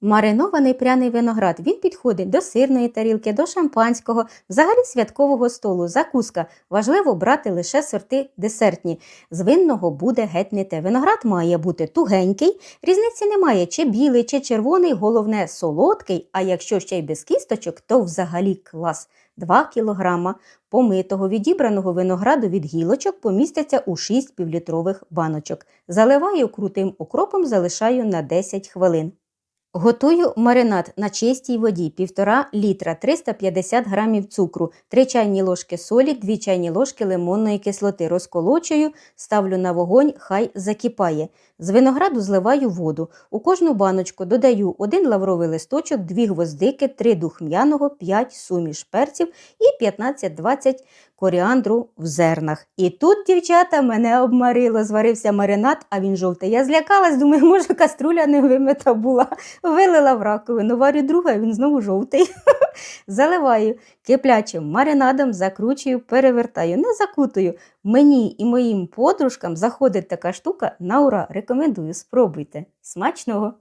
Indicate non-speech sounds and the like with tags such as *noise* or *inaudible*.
Маринований пряний виноград. Він підходить до сирної тарілки, до шампанського, взагалі святкового столу, закуска. Важливо брати лише сорти десертні. З винного буде геть не те. Виноград має бути тугенький, різниці немає, чи білий, чи червоний, головне солодкий, а якщо ще й без кісточок, то взагалі клас. 2 кілограма помитого відібраного винограду від гілочок помістяться у 6 півлітрових баночок. Заливаю крутим окропом, залишаю на 10 хвилин. Готую маринад на чистій воді 1,5 літра, 350 грамів цукру, 3 чайні ложки солі, 2 чайні ложки лимонної кислоти. Розколочую, ставлю на вогонь, хай закипає. З винограду зливаю воду. У кожну баночку додаю 1 лавровий листочок, 2 гвоздики, 3 духмяного, 5 суміш перців і 15-20 коріандру в зернах. І тут, дівчата, мене обмарило, зварився маринад, а він жовтий. Я злякалась, думаю, може, каструля не вимита була. Вилила в раковину, варю друга, він знову жовтий. *laughs* Заливаю киплячим маринадом, закручую, перевертаю, не закутую. Мені і моїм подружкам заходить така штука на ура. Рекомендую, спробуйте. Смачного!